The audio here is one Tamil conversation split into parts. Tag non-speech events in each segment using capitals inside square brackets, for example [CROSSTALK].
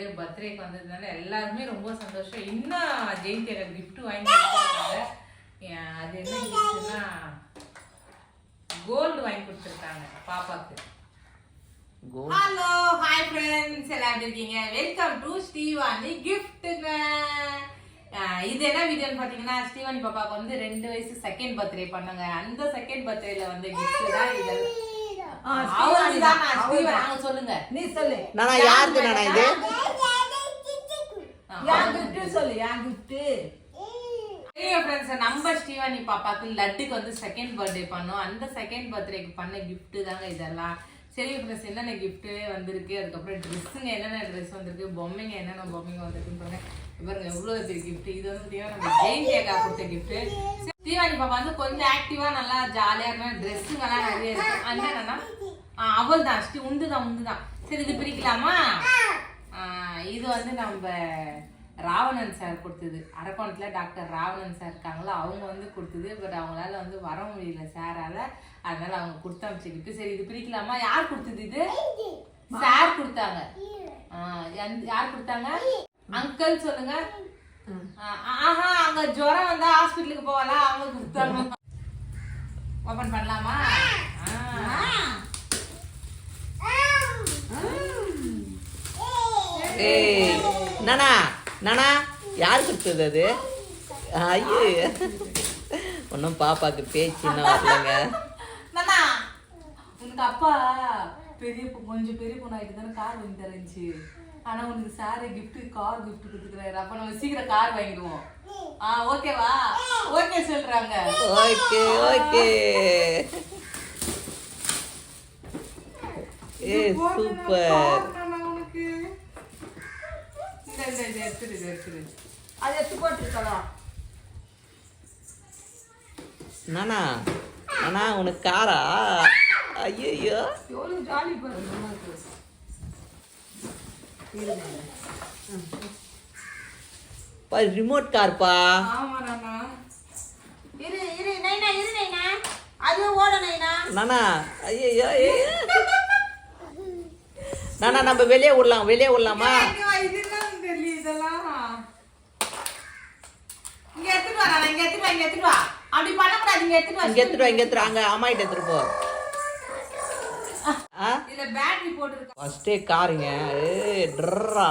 பேர் பர்த்டேக்கு வந்ததுனால எல்லாருமே ரொம்ப சந்தோஷம். இன்னும் ஜெயந்தி எனக்கு கிஃப்ட் வாங்கி கொடுத்துருக்காங்க. அது என்ன கிஃப்ட்னா கோல்டு வாங்கி கொடுத்துருக்காங்க பாப்பாக்கு. ஹலோ ஹாய் ஃப்ரெண்ட்ஸ் எல்லாம் எப்படி இருக்கீங்க? வெல்கம் டு ஸ்ரீவாணி கிஃப்ட்டுங்க இது என்ன வீடியோன்னு பார்த்தீங்கன்னா ஸ்ரீவாணி பாப்பாவுக்கு வந்து ரெண்டு வயசு செகண்ட் பர்த்டே பண்ணாங்க. அந்த செகண்ட் பர்த்டேல வந்து கிஃப்ட் தான் இது. அவருக்கு தான் நான் ஸ்ரீவாணி நாங்க சொல்லுங்க. நீ சொல்லு. நானா யாருக்கு நானா இது? என் கிஃப்ட் சொல்லு என் கிஃப்ட் ஃப்ரெண்ட்ஸ் நம்ம ஸ்ரீவாணி பாப்பாக்கு லட்டுக்கு வந்து செகண்ட் பர்த்டே பண்ணோம். அந்த செகண்ட் பர்த்டேக்கு பண்ண கிஃப்ட்டு தாங்க இதெல்லாம். சரி ஃப்ரெண்ட்ஸ் என்னென்ன கிஃப்ட்டு வந்திருக்கு? அதுக்கப்புறம் ட்ரெஸ்ஸுங்க என்னென்ன ட்ரெஸ் வந்திருக்கு? பொம்மைங்க என்னென்ன பொம்மைங்க வந்திருக்குன்னு பாருங்க. பாருங்க எவ்வளோ பெரிய கிஃப்ட் இது வந்து பார்த்தீங்கன்னா நம்ம ஜெயந்தி அக்கா கொடுத்த கிஃப்ட்டு ஸ்ரீவாணி பாப்பா வந்து கொஞ்சம் ஆக்டிவாக நல்லா ஜாலியாக இருந்தா ட்ரெஸ்ஸுங்கெல்லாம் நிறைய இருக்கு. அந்த என்னன்னா அவள் தான் ஸ்ரீ உண்டு தான் உண்டு தான் சரி இது பிரிக்கலாமா? இது வந்து நம்ம ராவணன் சார் கொடுத்தது. அரக்கோணத்தில் டாக்டர் ராவணன் சார் இருக்காங்களோ அவங்க வந்து கொடுத்தது. பட் அவங்களால வந்து வர முடியல சாரால அதனால அவங்க கொடுத்து அமைச்சுக்கிட்டு சரி இது பிரிக்கலாமா யார் கொடுத்தது இது? சார் கொடுத்தாங்க. யார் கொடுத்தாங்க? அங்கிள் சொல்லுங்க. ஆஹா அங்க ஜுரம் வந்தா ஹாஸ்பிட்டலுக்கு போவாளா? அவங்க கொடுத்தாங்க. ஓபன் பண்ணலாமா? ஏய் நானா? நானா யார் கொடுத்தது அது? ஐயோ. ஒன்றும் பாப்பாக்கு பேச்சு இன்னும் வரலங்க. உனக்கு அப்பா பெரிய கொஞ்சம் பெரிய பொண்ணாயிட்டு தானே கார் வாங்கி தரேன்ச்சு. ஆனா உனக்கு சாரு gift கார் gift கொடுத்துக்கிறாரு அப்ப நம்ம சீக்கிரம் கார் வாங்கிடுவோம். ஆ ஓகேவா? ஓகே சொல்றாங்க. Okay okay. ஏ சூப்பர். இது எடுத்துடு இது எடுத்துடு. அதை எடுத்து போட்டுருக்கலாம் நானா? நானா உனக்கு காரா? ஐயோ எவ்வளோ ஜாலி பாருங்க நமக்கு ரிமோட் கார்ப்பா ஆமா நானா. இரு இரு நைனா இரு நைனா. அது ஓட நைனா. நானா? ஐயோ நானா நம்ம வெளியே விடலாம் வெளியே விடலாமா இங்க வா, இதெல்லாம் தெரியல இதெல்லாம். இங்க எடுத்துட்டு வா நானா, இங்க எடுத்துட்டு வா இங்க எடுத்துட்டு வா. அப்படி பண்ணக்கூடாது இங்க எடுத்துட்டு வா இங்க எடுத்துட்டு வா, இங்க எடுத்துட்டு. அங்க அம்மாயிட்ட எடுத்துட்டு போ. இதுல பேட்டரி போட்டுருக்க. காருங்க. ஏ ட்ரா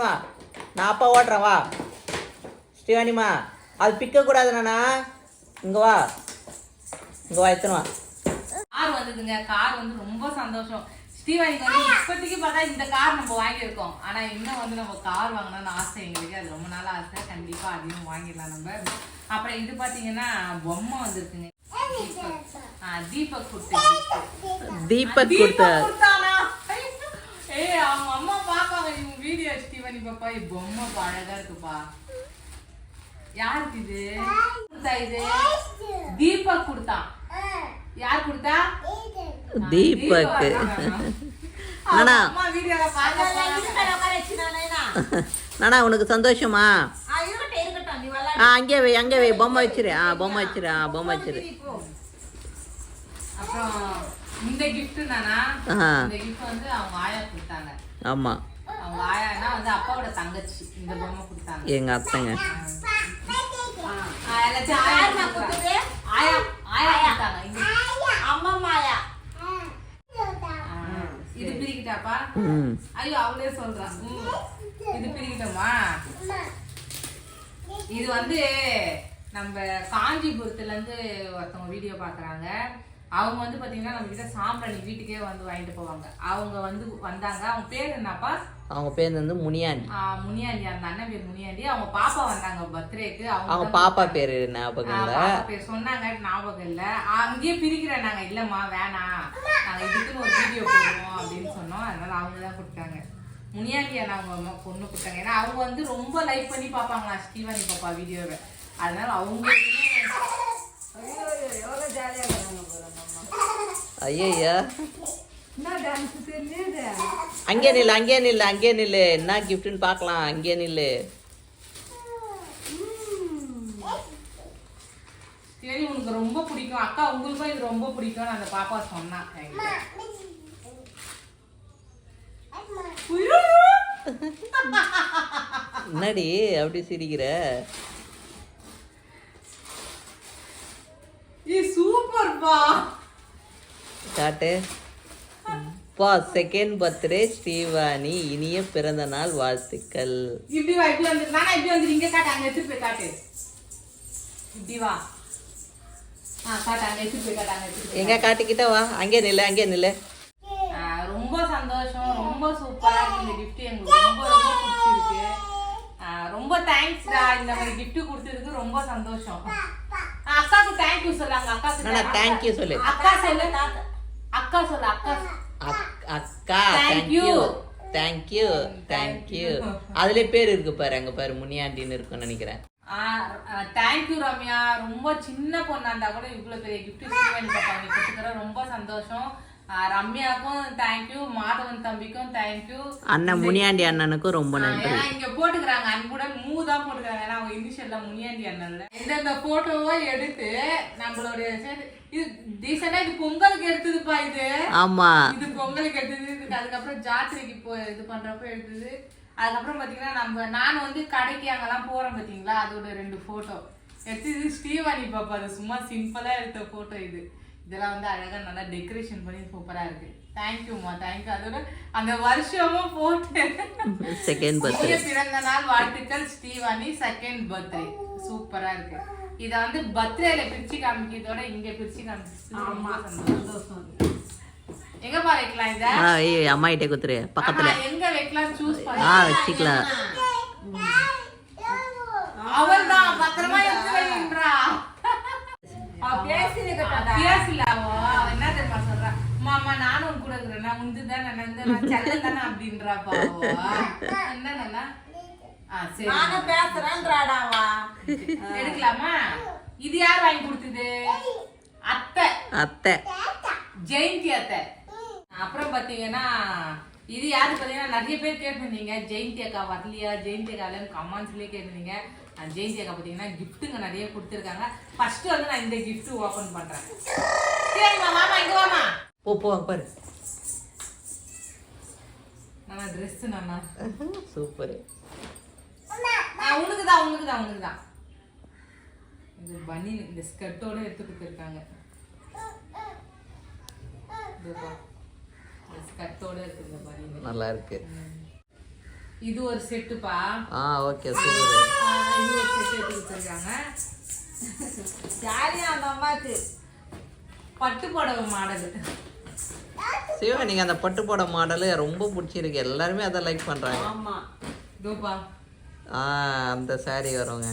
வா. நான் அப்பா ஓட்டுறேன் வா. ஸ்ரீவாணிமா அது பிக்க கூடாது நானா? இங்க வா. இங்க வா எத்தனை வா. கார் வந்ததுங்க. கார் வந்து ரொம்ப சந்தோஷம். ஸ்ரீவாணிக்கு வந்து இப்போதைக்கு பார்த்தா இந்த கார் நம்ம வாங்கியிருக்கோம். ஆனா இன்னும் வந்து நம்ம கார் வாங்கணும்னு ஆசை எங்களுக்கு. அது ரொம்ப நாள் ஆசை. கண்டிப்பா அதையும் வாங்கிடலாம் நம்ம. அப்புறம் இது பாத்தீங்கன்னா பொம்மை வந்திருக்குங்க. தீபக் கொடுத்த தீபக் கொடுத்த ஏய் அவங்க அம்மா பாப்பாங்க இவங்க வீடியோ ஸ்டீவனி பாப்பா. பொம்மை அழகா இருக்குப்பா. யாருக்கு இது? இது? தீபக் கொடுத்தான் யார் கொடுத்தா? தீபக். நானா? நைனா. நானா உனக்கு சந்தோஷமா? ஆ அங்கே வை அங்கே வை பொம்மை வச்சிரு. ஆ பொம்மை வச்சிரு ஆ பொம்மை வச்சிரு. இப்போ அப்புறம் இந்த gift நானா? ஆ. வந்து அவங்க ஆயானா வந்து அப்பாவோட தங்கச்சி. இந்த பொம்மை கொடுத்தாங்க. எங்க அத்தைங்க. இது பிரிக்கிட்டாப்பா? ஐயோ அவளே சொல்றான். இது பிரிக்கட்டுமா? இது வந்து நம்ம காஞ்சிபுரத்துல இருந்து ஒருத்தவங்க வீடியோ பாக்குறாங்க. அவங்க வந்து பாத்தீங்கன்னா நம்ம கிட்ட சாம்பிராணி வீட்டுக்கே வந்து வாங்கிட்டு போவாங்க. அவங்க வந்து வந்தாங்க. அவங்க பேர் என்னப்பா? அவங்க பேர் வந்து முனியாண்டி. முனியாண்டி. அந்த அண்ணன் பேர் முனியாண்டி. அவங்க பாப்பா வந்தாங்க பர்த்டேக்கு. அவங்க பாப்பா. பேரு ஞாபகம் இல்ல. பேர் சொன்னாங்க ஞாபகம் இல்ல. அங்கேயே பிரிக்கிறேன். நாங்க இல்லம்மா வேணாம் நாங்க இதுக்குன்னு ஒரு வீடியோ போடுவோம் அப்படின்னு சொன்னோம். அதனால அவங்க தான் கொடுத்தாங்க. முனியாண்டி அண்ணா அவங்க அம்மா பொண்ணு கொடுத்தாங்க. ஏன்னா அவங்க வந்து ரொம்ப லைக் பண்ணி பார்ப்பாங்களா ஸ்ரீவாணி பாப்பா வீடியோவை அதனால அவங்க ஐயோ அங்கே நில்லு அங்கே நில்லு அங்கே நில்லு. என்ன கிஃப்ட்னு பார்க்கலாம். அங்கே நில்லு. சரி உனக்கு ரொம்ப பிடிக்கும். அக்கா உங்களுக்கும் இது ரொம்ப பிடிக்கும்னு அந்த பாப்பா சொன்னான் என்னடி அப்படி சிரிக்கிற? சூப்பர்பா காட்டு. பா செகண்ட் பர்த்டே ஸ்ரீவாணி. இனிய பிறந்த நாள் வாழ்த்துக்கள். இப்படி வா இப்படி வந்து நானா இப்படி வந்து இங்க காட்டு அங்க எடுத்து போய் காட்டு. இப்படி வா. அங்க அங்க எங்க காட்டிக்கிட்ட வா. அங்கே நில்லு அங்கே நில்லு. ரொம்ப சந்தோஷம். ரொம்ப சூப்பரா இருக்கு இந்த gift எங்களுக்கு. ரொம்ப ரொம்ப பிடிச்சிருக்கு. ரொம்ப தேங்க்ஸ்டா இந்த மாதிரி gift கொடுத்ததுக்கு ரொம்ப சந்தோஷம். ஆ, அக்காவுக்கு தேங்க்யூ சொல்லாங்க அக்காவுக்கு நானா தேங்க் யூ சொல்லு. அக்கா சொல்லு அக்கா சொல்லு அக்கா அக்- அக்கா Thank thank you. You thank you thank you அதுல பேர் இருக்கு பாரு அங்க பாரு முனியாண்டின்னு இருக்கும்னு நினைக்கிறேன். Thank you Ramya. ரொம்ப சின்ன பொண்ணா இருந்தா கூட இவ்வளவு பெரிய gift ஸ்ரீவாணி பாப்பா நீ கொடுத்துக்கிற ரொம்ப சந்தோஷம். ரம்யாக்கும் தேங்க்யூ மாதவன் தம்பிக்கும் தேங்க்யூ அண்ணன் முனியாண்டி அண்ணனுக்கும் ரொம்ப நன்றி. இங்க போட்டுக்கிறாங்க. அன்புடன் மூ தான் போட்டுக்கிறாங்க. ஏன்னா அவங்க இனிஷியல்ல முனியாண்டி அண்ணன்ல. இந்த போட்டோவோ எடுத்து நம்மளுடைய இது டீசெண்டா இது பொங்கலுக்கு எடுத்ததுப்பா இது. ஆமா. இது பொங்கலுக்கு எடுத்தது இதுக்கு அதுக்கப்புறம் ஜாத்திரைக்கு போ இது பண்றப்ப எடுத்தது. அதுக்கப்புறம் பாத்தீங்கன்னா நம்ம நான் வந்து கடைக்கு அங்கெல்லாம் போறோம் பாத்தீங்களா? அதோட ரெண்டு போட்டோ எடுத்து இது ஸ்ரீவாணி பாப்பா. அது சும்மா சிம்பிளா எடுத்த போட்டோ இது. இதெல்லாம் வந்து அழகா நல்லா டெக்கரேஷன் பண்ணி சூப்பரா இருக்கு. தேங்க்யூம்மா தேங்க்யூ அதோட அந்த வருஷமும் போட்டு. செகண்ட் பர்த்டே பிறந்த நாள் வாழ்த்துக்கள் ஸ்ரீவாணி. செகண்ட் பர்த்டே சூப்பரா இருக்கு. இத வந்து பர்த்டேல பிரிச்சு காமிக்கிறதோட இங்க பிரிச்சு காமிச்சு. சந்தோஷம். எங்கப்பா வைக்கலாம் இத? ஆ ஏய் அம்மா கிட்டே குத்துரு பக்கத்துல. எங்க வைக்கலாம்? சூஸ் பண்ணி. ஆ வச்சுக்கலாம் அவள் தான் பத்திரமா எடுத்து அவ என்ன தெரியுமா சொல்றா? மாமா நானும் உன் கூட இருக்கிறேன். நான் உந்து தான் நான் என்னன்னா ஆ சரி நானும் பேசுறேன்றாடாவா எடுக்கலாமா? இது யார் வாங்கி கொடுத்தது? அத்தை. அத்தை. ஜெயந்தி அத்தை. அப்புறம் பாத்தீங்கன்னா இது யாரு பாத்தீங்கன்னா நிறைய பேர் கேட்டிருந்தீங்க. ஜெயந்தி அக்கா வரலையா? ஜெயந்தி அக்காலன்னு கமெண்ட்ஸ்லயே கேட்டிருந்தீங்க. ஜெயந்தி அக்கா பாத்தீங்கன்னா கிஃப்ட்டுங்க நிறைய கொடுத்துருக்காங்க. ஃபர்ஸ்ட் வந்து நான் இந்த gift ஓபன் பண்றேன். சரிம்மா மாமா இங்க வாமா. போ போ பாரு. நான் ட்ரெஸ் நானா சூப்பர். உனக்கு தான் உனக்கு தான் உனக்கு தான் இந்த பனி இந்த ஸ்கர்ட்டோட எடுத்து கொடுத்துருக்காங்க ஸ்கர்ட்டோட இருக்கு இந்த பனி நல்லா இருக்கு. இது ஒரு செட்டுப்பா. ஆ ஓகே சூப்பர். இது ஒரு செட் எடுத்து கொடுத்துருக்காங்க ஜாலியா அந்த அம்மாக்கு பட்டு புடவை மாடல். சிவா நீங்க அந்த பட்டு போட மாடலு ரொம்ப பிடிச்சிருக்கு. எல்லாருமே அதை லைக் பண்றாங்க. ஆமா. இதோப்பா ஆ அந்த saree வருங்க.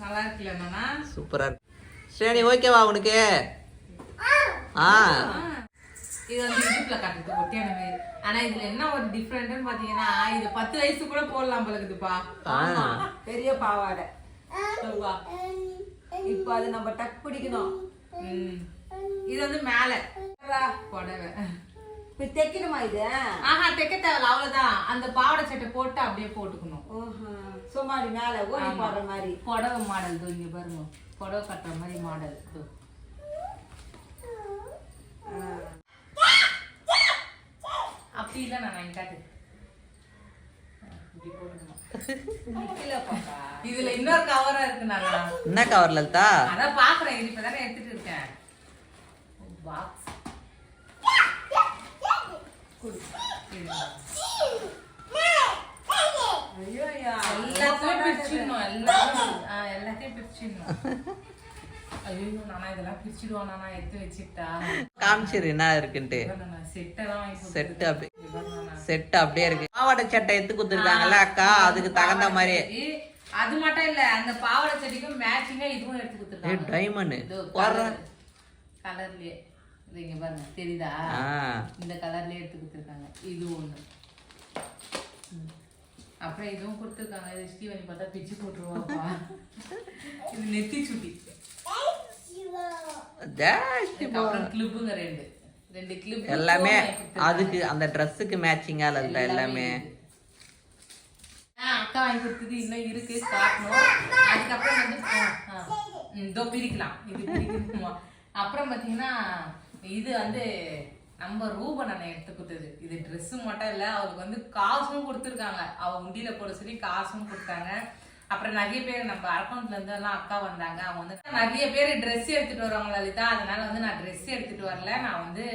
நல்லா இருக்குல்ல நானா சூப்பரா இருக்கு. ஸ்ரேணி ஓகேவா உனக்கு? ஆ. இது வந்து இடுப்புல காட்டுறது ஒட்டியான மாதிரி ஆனா இதுல என்ன ஒரு டிஃப்ரெண்ட்னு பாத்தீங்கன்னா இது பத்து வயசு கூட போடலாம் பழகுதுப்பா பெரிய பாவாடை. இப்போ அது நம்ம டக் பிடிக்கணும். இது வந்து மேல. புடவை. இப்போ தைக்கணுமா இது? ஆஹா தைக்க தேவையில்ல அவ்வளவுதான். அந்த பாவாடை சட்டை போட்டு அப்படியே போட்டுக்கணும். ஓஹோ சும்மாடி மேல ஓடி போடுற மாதிரி. புடவை மாடல் இதோ இங்க பாருங்க. புடவை கட்டுற மாதிரி மாடல் இதோ அப்படி இல்லை நான் வாங்கி காட்டு. இப்படி போட்டுக்கணும் இல்ல பாப்பா. இதுல இன்னொரு கவரா இருக்கு நானா என்ன கவர் லலிதா அதான் பாக்குறேன் இப்பதானே எடுத்துட்டு இருக்கேன். எல்லாத்தையும் பிரிச்சிடணும் எல்லாத்தையும் எல்லாத்தையும் பிரிச்சிடணும் ஐயோ நானா இதெல்லாம் பிரிச்சிடுவோம் நானா எடுத்து வச்சுட்டா காமிச்சிரு என்ன இருக்குன்ட்டு செட்டெல்லாம் செட் அப்படி கொடுத்துருக்காங்க. செட் அப்படியே இருக்கு பாவாடை சட்டை எடுத்து கொடுத்துருக்காங்கல்ல அக்கா அதுக்கு தகுந்த மாதிரி அது மட்டும் இல்ல அந்த பாவாடை செடிக்கும் மேட்சிங்கா இதுவும் எடுத்து கொடுத்துருக்காங்க டைமண்ட் கலர்லயே இங்க பாருங்க. தெரியுதா? இந்த கலர்லயே எடுத்து கொடுத்துருக்காங்க. இது ஒண்ணு. அப்புறம் இதுவும் கொடுத்துருக்காங்க. இது ஸ்ரீவனி பார்த்தா பிச்சு போட்டுருவாப்பா இது நெத்தி சுட்டி. அப்புறம் கிளிப்புங்க ரெண்டு. ரெண்டு கிளிப் எல்லாமே அதுக்கு அந்த ட்ரெஸ்ஸுக்கு மேட்சிங்கா லலிதா எல்லாமே அக்கா வாங்கி கொடுத்தது இன்னும் இருக்கு. காட்டணும் அதுக்கப்புறம் வந்து இதோ பிரிக்கலாம். இது பிரிக்கணுமா? அப்புறம் பாத்தீங்கன்னா இது வந்து நம்ம ரூபன் அண்ணன் எடுத்து கொடுத்தது. இது ட்ரெஸ்ஸு மட்டும் இல்லை அவருக்கு வந்து காசும் கொடுத்துருக்காங்க. அவள் உண்டியில் போட சொல்லி காசும் கொடுத்தாங்க. அப்புறம் நிறைய பேர் நம்ம அக்கௌண்ட்ல இருந்து எல்லாம் அக்கா வந்தாங்க. அவங்க வந்து நிறைய பேர் ட்ரெஸ் எடுத்துட்டு வருவாங்க லலிதா. அதனால வந்து நான் ட்ரெஸ் எடுத்துட்டு வரல. நான் வந்து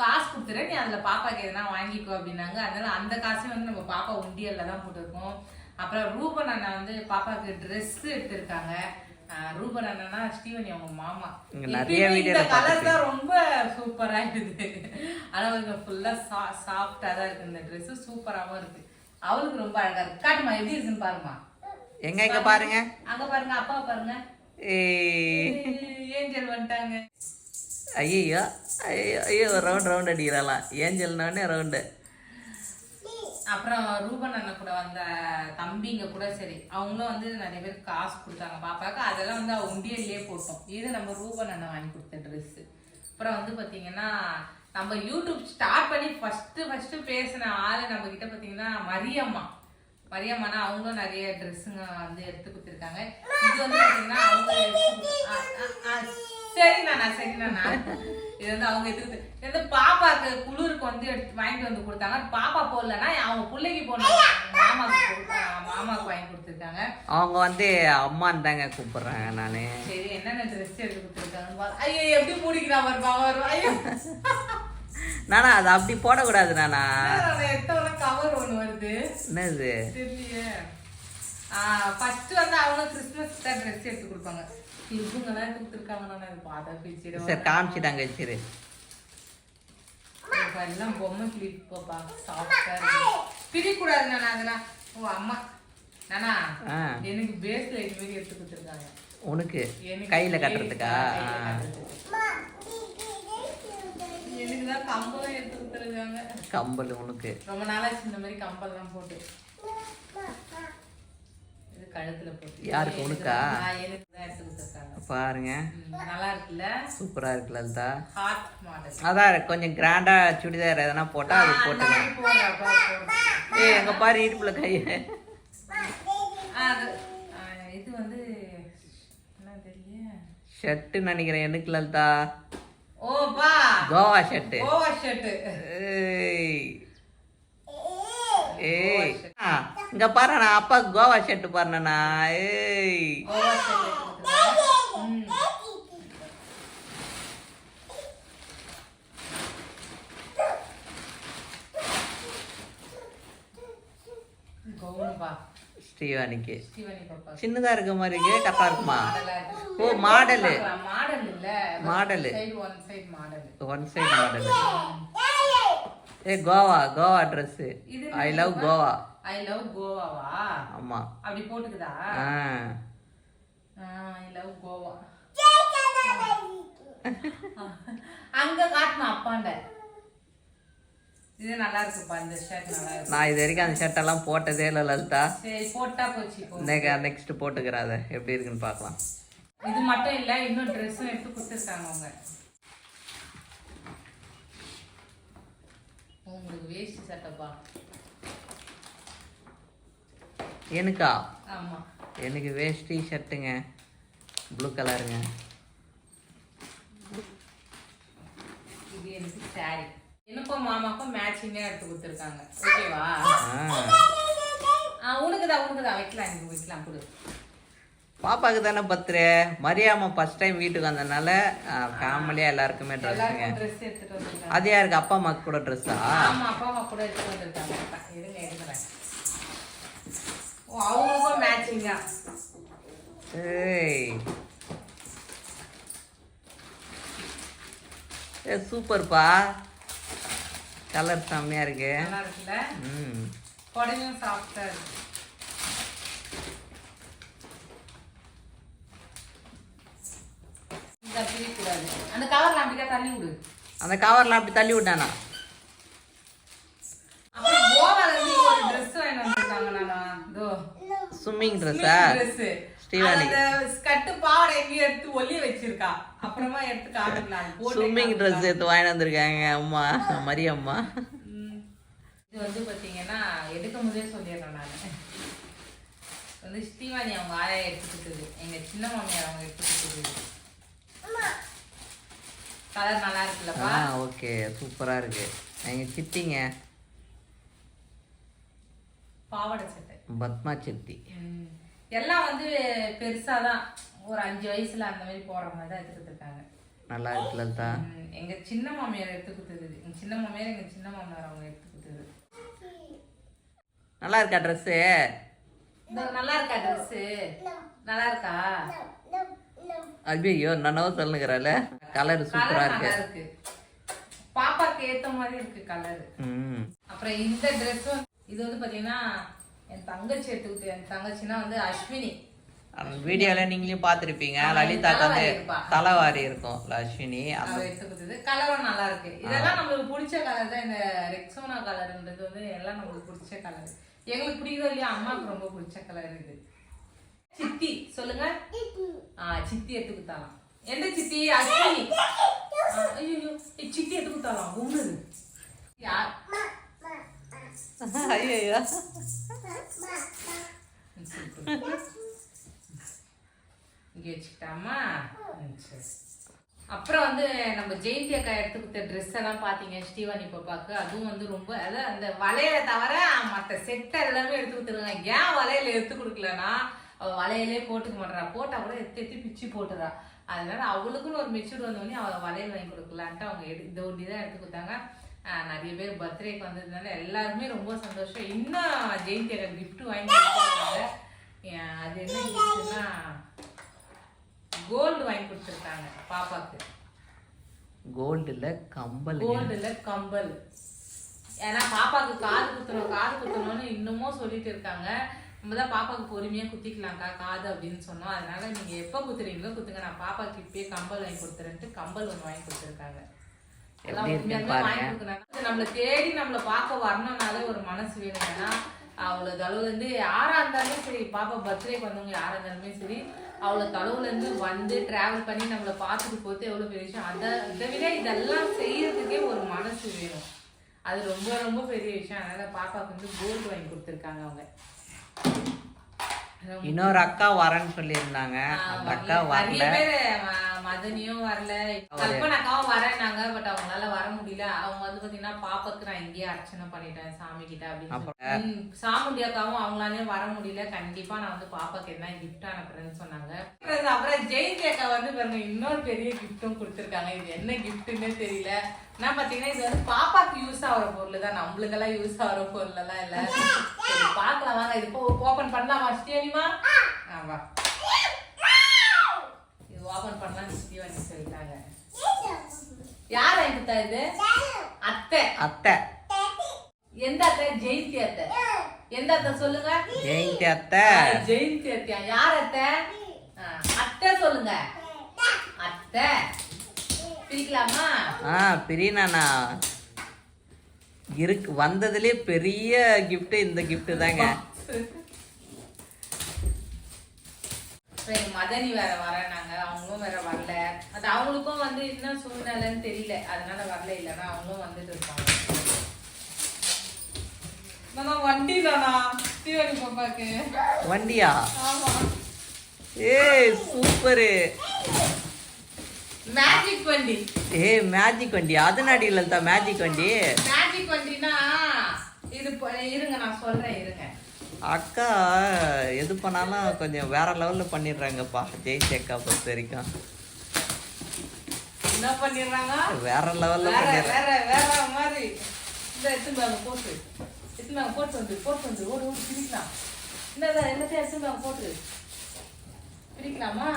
காசு கொடுத்துறேன். நீ அதுல பாப்பாக்கு எதனா வாங்கிக்கோ அப்படின்னாங்க. அதனால அந்த காசையும் வந்து நம்ம பாப்பா உண்டியல்ல தான் போட்டிருக்கோம். அப்புறம் ரூபன் அண்ணா வந்து பாப்பாக்கு ட்ரெஸ்ஸு எடுத்திருக்காங்க. ரூபன் அண்ணனா ஸ்டீவனி அவங்க மாமா. நிறைய இந்த கலர் தான் ரொம்ப சூப்பரா இருக்குது. ஆனா கொஞ்சம் ஃபுல்லா சாஃப்டா தான் இருக்கு. இந்த Dress சூப்பராவும் இருக்கு. அவளுக்கு ரொம்ப அழகா இருக்கு. காட்டுமா எப்படி இருக்குன்னு பாருமா. எங்க எங்க பாருங்க. அங்க பாருங்க அப்பா பாருங்க. ஏஞ்சல் வந்துட்டாங்க. ஐயோ ஐயோ ஐயோ ரவுண்ட் ரவுண்ட் அடிக்கிறாளாம். ஏஞ்சல்னோடனே ரவுண்டு அப்புறம் ரூபன் அண்ணன் கூட வந்த தம்பிங்க கூட சரி அவங்களும் வந்து நிறைய பேர் காசு கொடுத்தாங்க. பாப்பாவுக்கு அதெல்லாம் வந்து அவள் உண்டியல்லே போட்டோம். இது நம்ம ரூபன் அண்ணன் வாங்கி கொடுத்த ட்ரெஸ் அப்புறம் வந்து பார்த்தீங்கன்னா நம்ம யூடியூப் ஸ்டார்ட் பண்ணி ஃபஸ்ட்டு ஃபஸ்ட்டு பேசின ஆள் நம்ம கிட்ட மரியம்மா. மரியம்மானா அவங்களும் நிறைய ட்ரெஸ்ஸுங்க வந்து எடுத்து கொடுத்துருக்காங்க. இது வந்து பார்த்தீங்கன்னா அவங்க ஆ, ஆ, சரிண்ணா சரிண்ணா இது வந்து அவங்க எடுத்து இது வந்து பாப்பாக்கு குளிருக்கு வந்து எடுத்து வாங்கிட்டு வந்து கொடுத்தாங்க. பாப்பா போடலன்னா அவங்க பிள்ளைக்கு போடணும். மாமாக்கு மாமாக்கு வாங்கி கொடுத்துருக்காங்க. அவங்க வந்து அம்மான்னு தாங்க கூப்பிடுறாங்க நானு. சரி என்னென்ன ட்ரெஸ் எடுத்து கொடுத்துருக்காங்க. ஐயோ எப்படி முடிக்கிறா வருவா வருவா ஐயோ. நானா அது அப்படி போடக்கூடாது நானா? எத்தவன கவர் ஒண்ணு வருது? என்னது? தெரியலையே. ஃபர்ஸ்ட் வந்து அவங்க கிறிஸ்மஸ் தான் ட்ரெஸ் எடுத்து கொடுப்பாங்க. இவங்கெல்லாம் கொடுத்துருக்காங்க நான் பார்த்தா பிடிச்சிடும் சரி காமிச்சிட்டாங்க சரி. இப்ப எல்லாம் பொம்மை கிளிப்பா சாஃப்டா இருக்கு. பிரிக்கூடாது நானா அதெல்லாம். ஓ அம்மா. நானா எனக்கு பேஸ்ல இது மாதிரி எடுத்து கொடுத்துருக்காங்க. உனக்கு? கையில கட்டுறதுக்கா. எனக்கு தான் கம்பளம் எடுத்து கொடுத்துருக்காங்க. கம்பல் உனக்கு. ரொம்ப நாளாச்சு இந்த மாதிரி கம்பல்லாம் போட்டு. கழுத்துல போட்டு யாருக்கு, உனக்கா? பாருங்க. நல்லா இருக்குல்ல? சூப்பரா இருக்கு லலிதா. ஹார்ட் மாடல் அதான் கொஞ்சம் கிராண்டா சுடிதார் எதனா போட்டா அது போட்டுக்கலாம் ஏய் எங்க பாரு இடுப்புல கை. இது வந்து ஷர்ட்டு நினைக்கிறேன் எனக்கு லலிதா. ஓ பா. கோவா ஷர்ட்டு. கோவா ஷர்ட் ஏய். ஏய் இங்க பாரு நான் அப்பா கோவா ஷர்ட் பாருண்ணா ஏய். பாப்பா. சின்னதா இருக்க மாதிரி இருக்கே கரெக்டா இருக்குமா? ஓ model. Model one side model. A Goa Goa dress I love Goa. I love கோவாவா? ஆமா. அப்படி போட்டுக்குதா? ஆ. ஐ லவ் கோவா. அங்க காட்டுமா அப்பாண்ட? இது நல்லா இருக்குப்பா இந்த ஷர்ட் நல்லா இருக்கு. நான் இது வரைக்கும் அந்த ஷர்ட் எல்லாம் போட்டதே இல்லை லலிதா. சரி போட்டா போச்சு இப்போ நெக்ஸ்ட் போட்டுக்கிறேன் அதை எப்படி இருக்குன்னு பார்க்கலாம். இது மட்டும் இல்ல இன்னும் ட்ரெஸ்ஸும் எடுத்து கொடுத்துருக்காங்க அவங்க. உங்களுக்கு வேஷ்டி சட்டைப்பா எனக்கா? ஆமா. எனக்கு வேஷ்டி ஷர்ட்டுங்க ப்ளூ கலருங்க இது எனக்கு சாரி எனக்கும் மாமாக்கும் மேட்சிங்கா எடுத்து கொடுத்துருக்காங்க. ஓகேவா? ஆ. உனக்கு தான் உனக்கு தான் வைக்கலாம் வைக்கலாம் கொடு பாப்பாக்கு தானே பர்த்டே? மரியாமா ஃபர்ஸ்ட் டைம் வீட்டுக்கு வந்ததுனால ஃபேமிலியாக எல்லாருக்குமே ட்ரெஸ்ஸுங்க ட்ரெஸ் அது யாருக்கு? அப்பா அம்மாக்கு கூட ட்ரெஸ்ஸா அப்பா அம்மா கூட அவங்களுக்கும் மேட்சிங்கா ஏய். ஏ சூப்பர்ப்பா. கலர் செம்மையா இருக்கு. ம். புடவையும் சாஃப்டா இருக்கு. அந்த கவர்ல அப்படிக்கா தள்ளி விடு. அந்த கவர்ல அப்படி தள்ளி விட்டானா? அப்புறம் கோவால இருந்து இங்க ஒரு Dress வாங்கிட்டு வந்திருக்காங்க நானா. இதோ. ஸ்விம்மிங் ட்ரெஸ்ஸா. ஸ்ரீவாணி. ஸ்கர்ட் பாவாடை எங்கேயும் எடுத்து ஒளிய வச்சிருக்கா. அப்புறமா எடுத்து காட்டுக்கலாம் ஸ்விம்மிங் ட்ரெஸ் எடுத்து வாங்கிட்டு வந்திருக்காங்க அம்மா மரியம்மா. இது வந்து பாத்தீங்கன்னா எடுக்கும் போதே சொல்லிடுறேன் நான். வந்து ஸ்ரீவாணி அவங்க ஆயா எடுத்துக்கிட்டது. எங்க சின்ன மாமியார் அவங்க எடுத்துக்கிட்டது. கலர் நல்லா ஆ இருக்குல்லப்பா ஓகே. சூப்பராக இருக்கு எங்கள் சித்திங்க. பாவாடை சட்டை. பத்மா சித்தி. எல்லாம் வந்து பெருசாதான். ஒரு அஞ்சு வயசுல அந்த மாதிரி போடுற மாதிரி தான் எடுத்து கொடுத்துருக்காங்க. நல்லா இருக்கு லலிதா. ம், எங்க சின்ன மாமியார் எடுத்து கொடுத்தது. எங்க சின்ன மாமியார் எங்க சின்ன மாமனார் அவங்க எடுத்து கொடுத்தது. நல்லா இருக்கா ட்ரெஸ்ஸு நல்லா இருக்கா ட்ரெஸ் நல்லா இருக்கா ஐயோ நன்னவோ சொல்லுங்கிறால கலர் சூப்பராக கலர் இருக்கு. பாப்பாக்கு ஏத்த மாதிரி இருக்கு கலர் அப்புறம் இந்த ட்ரெஸ்ஸும் இது வந்து பாத்தீங்கன்னா என் தங்கச்சி எடுத்துக்கிட்டு என் தங்கச்சினா வந்து அஸ்வினி. அந்த வீடியோவில் நீங்களும் பார்த்துருப்பீங்க. லலிதாக்கு வந்து தலைவாரி இருக்கும். லட்சுமி கலரும் நல்லா இருக்கு. இதெல்லாம் நம்மளுக்கு பிடிச்ச கலர் தான். இந்த ரெக்ஸோனா கலர்ன்றது வந்து எல்லாம் நம்மளுக்கு பிடிச்ச கலர் எங்களுக்கு பிடிக்கிறதோ இல்லையா அம்மாவுக்கு ரொம்ப பிடிச்ச கலர் இது. சித்தி சொல்லுங்க. ஆ சித்தி எடுத்து கொடுத்தாலாம் எந்த சித்தி? அஸ்வினி. ஐயோ சித்தி எடுத்து கொடுத்தாலாம் ஒண்ணு யார்? ஐயோ இங்க வச்சுக்கிட்டாமா? சரி. அப்புறம் வந்து நம்ம ஜெயந்தி அக்கா எடுத்து கொடுத்த ட்ரெஸ் எல்லாம் பாத்தீங்க ஸ்ரீவாணி பாப்பாக்கு அதுவும் வந்து ரொம்ப அதான் அந்த வளையல தவிர மற்ற செட் எல்லாமே எடுத்து கொடுத்துருக்காங்க. ஏன் வளையல எடுத்து கொடுக்கலன்னா? அவ வளையலே போட்டுக்க மாட்டா போட்டா கூட எடுத்து எடுத்து பிச்சு போட்டுறா. அதனால அவளுக்குன்னு ஒரு மெச்சூர் வந்தோடனே அவ வளையல் வாங்கி கொடுக்கலான்ட்டு அவங்க எடு இந்த ஒண்டி தான் எடுத்து கொடுத்தாங்க. நிறைய பேர் பர்த்டேக்கு வந்ததுனால எல்லாருமே ரொம்ப சந்தோஷம். இன்னும் ஜெயந்தி அக்கா gift வாங்கி கொடுத்தாங்க ஏன் அது என்ன கிஃப்ட்னா கோல்டு வாங்கி கொடுத்துருக்காங்க பாப்பாக்கு. கோல்டில் கம்பல். கோல்டுல கம்பல். ஏன்னா பாப்பாக்கு காது குத்தணும் காது குத்தணும்னு இன்னமும் சொல்லிட்டு இருக்காங்க. நம்ம தான் பாப்பாக்கு பொறுமையா குத்திக்கலாம்க்கா காது அப்படின்னு சொன்னோம். அதனால நீங்க எப்ப குத்துறீங்களோ குத்துங்க. நான் பாப்பாக்கு இப்பயே கம்பல் வாங்கி கொடுத்துறேன்ட்டு கம்பல் ஒன்று வாங்கி கொடுத்துருக்காங்க. நம்மளை தேடி நம்மளை பார்க்க வரணும்னாலே ஒரு மனசு வேணும். ஏன்னா அவ்வளோ தளவுல இருந்து யாரா இருந்தாலும் சரி பாப்பா பர்த்டேக்கு வந்தவங்க யாரா இருந்தாலுமே சரி அவ்வளோ தளவுல இருந்து வந்து டிராவல் பண்ணி நம்மளை பார்த்துட்டு போது எவ்வளோ பெரிய விஷயம். அதை இதை விட இதெல்லாம் செய்யறதுக்கே ஒரு மனசு வேணும். அது ரொம்ப ரொம்ப பெரிய விஷயம். அதனால பாப்பாக்கு வந்து கோல்டு வாங்கி கொடுத்துருக்காங்க அவங்க. இன்னொரு அக்கா வரேன்னு சொல்லியிருந்தாங்க. அந்த அக்கா வரல. மதனியும் வரல. கல்பனாக்காவும் வரேன்னாங்க பட் அவங்களால வர முடியல. அவங்க வந்து பாத்தீங்கன்னா பாப்பாக்கு நான் இங்கேயே அர்ச்சனை பண்ணிட்டேன் சாமி கிட்ட அப்படின்னு சொல்லி- ம், சாமுண்டி அக்காவும் அவங்களாலே வர முடியல. கண்டிப்பா நான் வந்து பாப்பாக்கு என்ன கிஃப்ட் அனுப்புறேன்னு சொன்னாங்க. அப்புறம் ஜெயந்தி அக்கா வந்து பாருங்க இன்னொரு பெரிய கிஃப்ட்டும் கொடுத்துருக்காங்க. இது என்ன கிஃப்ட்னே தெரியல. என்ன பாத்தீங்கன்னா இது வந்து பாப்பாக்கு யூஸ் ஆகிற பொருள் தான். நம்மளுக்கெல்லாம் யூஸ் ஆகிற பொருள் எல்லாம் இல்ல. சரி, பார்க்கலாம் வாங்க. இது ஓபன் பண்ணலாமா ஸ்ரீனிமா ஆமா ஓபன் பண்ணலாம் ஸ்ரீவாணி சொல்லிட்டாங்க யார் வாங்கி கொடுத்தா இது? அத்தை. அத்தை. எந்த அத்தை? ஜெயந்தி அத்தை. எந்த அத்தை சொல்லுங்க? ஜெயந்தி அத்தை. ஜெயந்தி அத்தையா? யார் அத்தை? ஆ, அத்தை சொல்லுங்க. அத்தை. பிரிக்கலாமா? ஆ பிரியனாண்ணா இருக்கு வந்ததுலே பெரிய gift இந்த gift தாங்க. [LAUGHS] இப்ப எங்க மதனி வேற வரேனாங்க அவங்களும் வேற வரல. அது அவங்களுக்கும் வந்து என்ன சூழ்நிலைன்னு தெரியல. அதனால வரல. இல்லைன்னா அவங்களும் வந்துட்டு இருப்பாங்க. நானா வண்டி தானா தீவனி பாப்பாக்கு. வண்டியா? ஆமா. ஏய் சூப்பரு. மேஜிக் வண்டி. ஏய் மேஜிக் வண்டி. அது நாடி லலிதா மேஜிக் வண்டி. மேஜிக் வண்டினா இது ப- இருங்க நான் சொல்றேன் இருங்க. அக்கா எது பண்ணாலும் கொஞ்சம் வேற லெவல்ல பண்ணிடுறாங்கப்பா. ஜெயந்தி அக்கா பொறுத்த வரைக்கும். என்ன பண்ணிடுறாங்க? வேற லெவல்ல பண்ணிடுறாங்க வேற வேற மாதிரி. இந்த எடுத்துப்பாங்க போட்டு. எடுத்துப்பாங்க போட்டு வந்து போட்டு வந்து ஓடு இந்த இந்த எல்லாத்தையும் எடுத்துப்பாங்க போட்டு. பிரிக்கலாமா?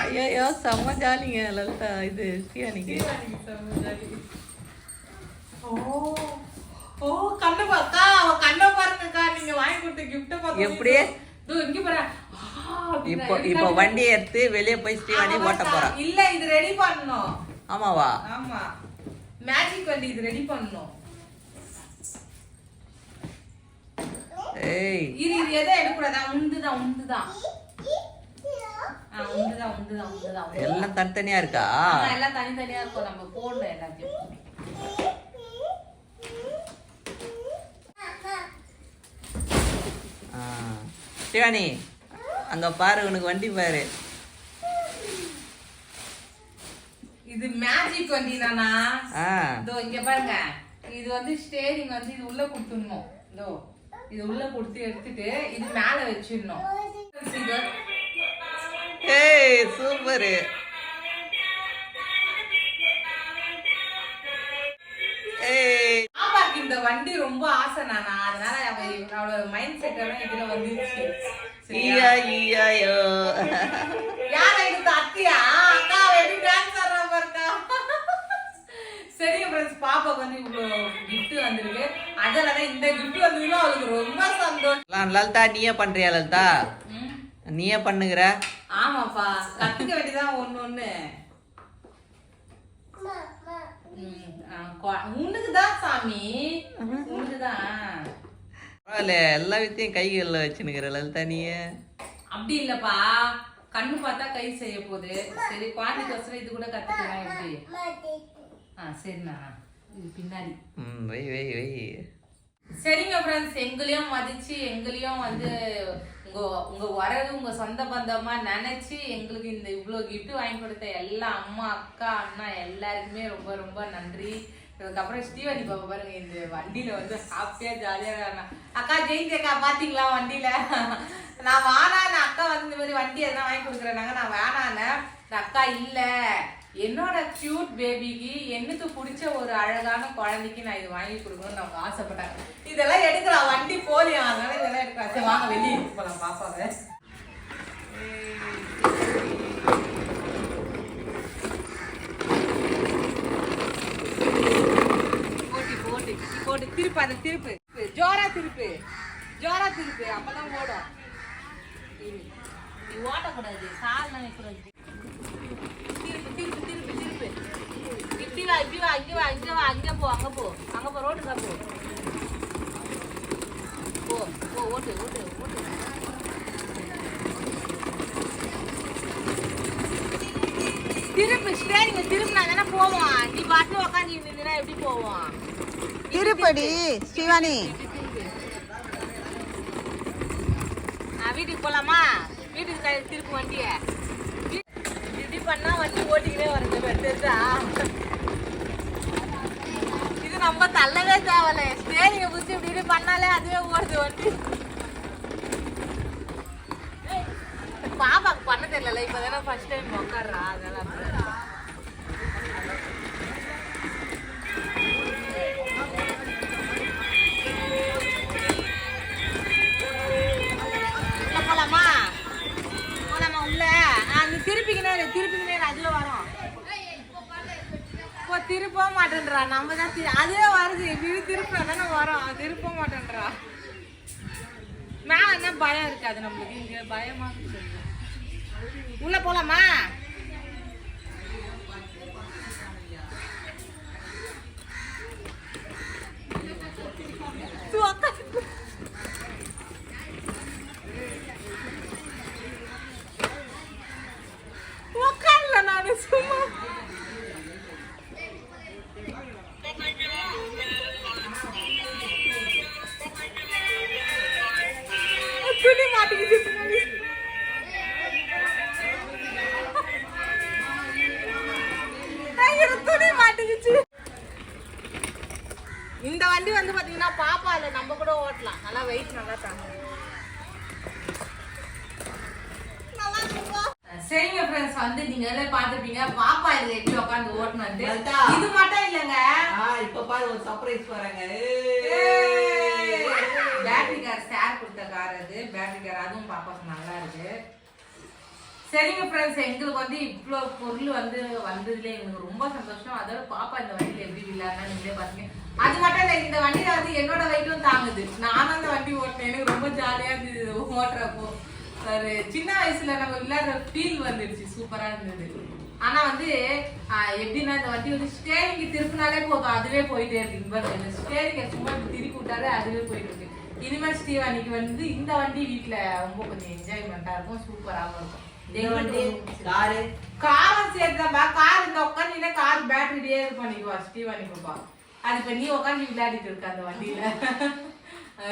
ஐயோ செம்ம ஜாலிங்க லலிதா. இது ஜாலி. ஓ ஓ கண்ணை பார்த்தா அவ கண்ணை பாருங்கக்கா நீங்க வாங்கி கொடுத்த கிஃப்ட பார்த்தா எப்படி? இதோ இங்க பாரு. இப்போ இப்போ வண்டி எடுத்து வெளியே போய் ஸ்ரீவாணி ஓட்ட போறா. இல்ல இது ரெடி பண்ணணும். ஆமாவா? ஆமா. மேஜிக் வண்டி இது ரெடி பண்ணணும். ஏய். இது இது எதை எடுக்கூடாதா உண்டுதான் உண்டுதான். உண்டுதான். எல்லாம் தனித்தனியா இருக்கா? எல்லாம் தனித்தனியா இருக்கும். நம்ம போடணும் எல்லாத்தையும் ஆ. ஸ்ரீவாணி அங்க பாரு உனக்கு வண்டி பாரு. இது மேஜிக் வண்டி தானா? இதோ இங்க பாருங்க. இது வந்து ஸ்டேரிங் வந்து இது உள்ள கொடுத்துடணும். இதோ இது உள்ள கொடுத்து எடுத்துட்டு இது மேல வச்சிடணும். ஏய் சூப்பரு ஏய். பாப்பாக்கு இந்த வண்டி ரொம்ப ஆசை நானா. அதனால அவ அவளோட மைண்ட் செட் எல்லாம் இதுல வந்துருச்சு. யார் இது அத்தியா? அக்கா எப்படி டான்ஸ் ஆடுறா பாருக்கா. சரிங்க ஃப்ரெண்ட்ஸ் பாப்பாக்கு வந்து இவ்வளோ gift வந்திருக்கு. அதனால இந்த gift வந்ததுல அவளுக்கு ரொம்ப சந்தோஷம். லலிதா நீயே பண்றியா லலிதா. நீயே பண்ணுகிற? ஆமாப்பா கத்துக்க வேண்டியதான் ஒண்ணு ஒண்ணு. பரவாயில்ல எல்லா வித்தையும் கைகளில் வச்சுனுக்கிற லலிதா அப்படி இல்லப்பா கண்ணு பார்த்தா கை செய்ய போகுது சரி குழந்தைக்கு இது கூட கத்துக்கலாம் எப்படி ஆ சரிண்ணா இது பின்னாடி ம் வை வை வை சரிங்க ஃப்ரெண்ட்ஸ் எங்களையும் மதிச்சு எங்களையும் வந்து உங்க உங்க வரது உங்க சொந்த பந்தமா நினைச்சு எங்களுக்கு இந்த இவ்வளோ கிஃப்ட் வாங்கி கொடுத்த எல்லா அம்மா அக்கா அண்ணா எல்லாருக்குமே ரொம்ப ரொம்ப நன்றி. அதுக்கப்புறம் ஸ்ரீவதி பாப்பா பாருங்க இந்த வண்டியில வந்து ஹாப்பியா ஜாலியா இருக்காங்க அக்கா ஜெயந்தி அக்கா பாத்தீங்களா வண்டியில? நான் வானான அக்கா வந்து இந்த மாதிரி வண்டி எதனா வாங்கி கொடுக்குறேனாங்க நான் வேணானேன் அக்கா இல்லை. என்னோட கியூட் பேபிக்கு எனக்கு பிடிச்ச ஒரு அழகான குழந்தைக்கு நான் இது வாங்கி கொடுக்கணும்னு அவங்க ஆசைப்பட்டாங்க இதெல்லாம் எடுக்கலாம். வண்டி போலியா அதனால இதெல்லாம் எடுக்கலாம். சரி வாங்க வெளியே போகலாம் பாப்பாவை. போட்டி போட்டி போட்டு. திருப்பு அந்த திருப்பு. ஜோரா திருப்பு. ஜோரா திருப்பு. அப்பதான் ஓடும். நீ ஓட்டக்கூடாது. சால் நினைக்கூடாது திருப்பு திருப்பு திருப்பு திருப்பு இப்படி வா இப்படி வா இங்க வா இங்க வா அங்க போ அங்க போ அங்க போ ரோட்டுக்கா போ போ போ ஓட்டு ஓட்டு ஓட்டு திருப்பு ஸ்டேரிங்க திருப்பினா தானே போவோம் நீ பாட்டு உட்காந்து இருந்தீங்கன்னா எப்படி போவோம் திருப்படி சிவானி வீட்டுக்கு போலாமா வீட்டுக்கு திருப்பு வண்டிய இப்படி பண்ணா வண்டி ஓட்டிக்கிட்டே வரது தெரிஞ்சா இது நம்ம தள்ளவே தேவையில்ல. ஸ்டேரிங்க புடிச்சு இப்படி பண்ணாலே அதுவே ஓடுது வண்டி. பாப்பாக்கு பண்ண தெரியல இப்பதானே ஃபர்ஸ்ட் டைம் உட்காடுறா அதெல்லாம் போலாமா? போலாமா உள்ள? நான் திருப்பிக்கினே திருப்பிக்கினே இப்போ திருப்ப மாட்டேன்றா. நம்ம தான் அதே வருது. இப்படி திருப்பினா தானே வரோம். திருப்ப மாட்டேன்றா. மேலே என்ன பயம் இருக்காது நம்மளுக்கு. இங்கே பயமா இருக்கு. உள்ள போலாமா? Come on. வண்டி வந்து பாத்தீங்கன்னா பாப்பா இல்ல நம்ம கூட ஓட்டலாம். நல்லா வெயிட் நல்லா தாங்க சரிங்க ஃப்ரெண்ட்ஸ் வந்து நீங்க எல்லாம் பாத்துப்பீங்க பாப்பா இதுல எப்படி உட்காந்து ஓட்டணும். இது மட்டும் இல்லைங்க. இப்ப பாரு ஒரு சர்ப்ரைஸ் வராங்க பேட்டரி கார் ஸ்டார் கொடுத்த கார் அது. பேட்டரி கார் அதுவும் பாப்பாக்கு நல்லா இருக்கு. சரிங்க ஃப்ரெண்ட்ஸ் எங்களுக்கு வந்து இவ்வளோ பொருள் வந்து வந்ததுல எங்களுக்கு ரொம்ப சந்தோஷம். அதோட பாப்பா இந்த வண்டியில எப்படி விளையாடுனா நீங்களே பாத்தீங்க. அது மட்டும் இல்லை இந்த வண்டியில வந்து என்னோட வெயிட்டும் தாங்குது. நானும் அந்த வண்டி ஓட்டினேன். எனக்கு ரொம்ப ஜாலியா இருந்தது ஓட்டுறப்போ. ஒரு சின்ன வயசுல நம்ம விளையாடுற ஃபீல் வந்துடுச்சு சூப்பரா இருந்தது. ஆனா வந்து எப்படின்னா இந்த வண்டி வந்து ஸ்டேரிங் திருப்பினாலே போதும். அதுவே போயிட்டே இருக்கு இந்த ஸ்டேரிங்க சும்மா திருப்பி விட்டாலே அதுவே போயிட்டு இருக்கு. இனிமேல் ஸ்டீவ் அன்னைக்கு வந்து இந்த வண்டி வீட்ல ரொம்ப கொஞ்சம் என்ஜாய்மெண்டா இருக்கும் சூப்பராகவும் இருக்கும். காரம் சேர்த்தாப்பா கார் இந்த உட்காந்து கார் பேட்டரியே இது பண்ணிக்குவா ஸ்டீவ் அனுப்பிப்பா அது இப்போ நீ உட்காந்து விளையாடிட்டு இருக்க அந்த வண்டியில.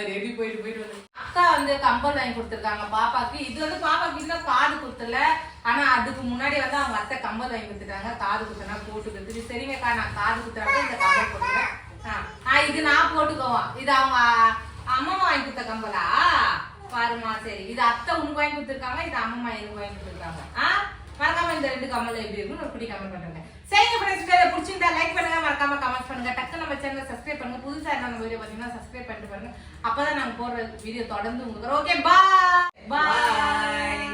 ரெடி போயிட்டு போயிட்டு வந்து அக்கா வந்து கம்பல் வாங்கி கொடுத்துருக்காங்க பாப்பாக்கு. இது வந்து பாப்பாக்கு இன்னும் காது கொடுத்துல ஆனா அதுக்கு முன்னாடி வந்து அவங்க அத்தை கம்பல் வாங்கி கொடுத்துட்டாங்க. காது குத்தனா போட்டுக்கிறது சரிங்கக்கா நான் காது குத்துறாங்க இந்த கம்பல் போட்டுக்கிறேன். ஆ, இது நான் போட்டுக்குவோம் இது அவங்க அம்மா வாங்கி கொடுத்த கம்பலா? பாருமா சரி. இது அத்தை உனக்கு வாங்கி கொடுத்துருக்காங்க இது அம்மா எனக்கு வாங்கி கொடுத்துருக்காங்க. ஆ? மறக்காம இந்த ரெண்டு கம்பல் எப்படி இருக்குன்னு ஒரு பிடி கமெண்ட் சரிங்க ஃப்ரெண்ட்ஸ் பிடிச்சிருந்தா லைக் பண்ணுங்க மறக்காம கமெண்ட் பண்ணுங்க. டக்கு நம்ம சேனலை சப்ஸ்கிரைப் பண்ணுங்க. புதுசா என்ன நம்ம வீடியோ பார்த்தீங்கன்னா சப்ஸ்கிரைப் பண்ணிட்டு பாருங்க. அப்பதான் நாங்க போடுற வீடியோ தொடர்ந்து உங்களுக்கு ஓகே பாய் பாய்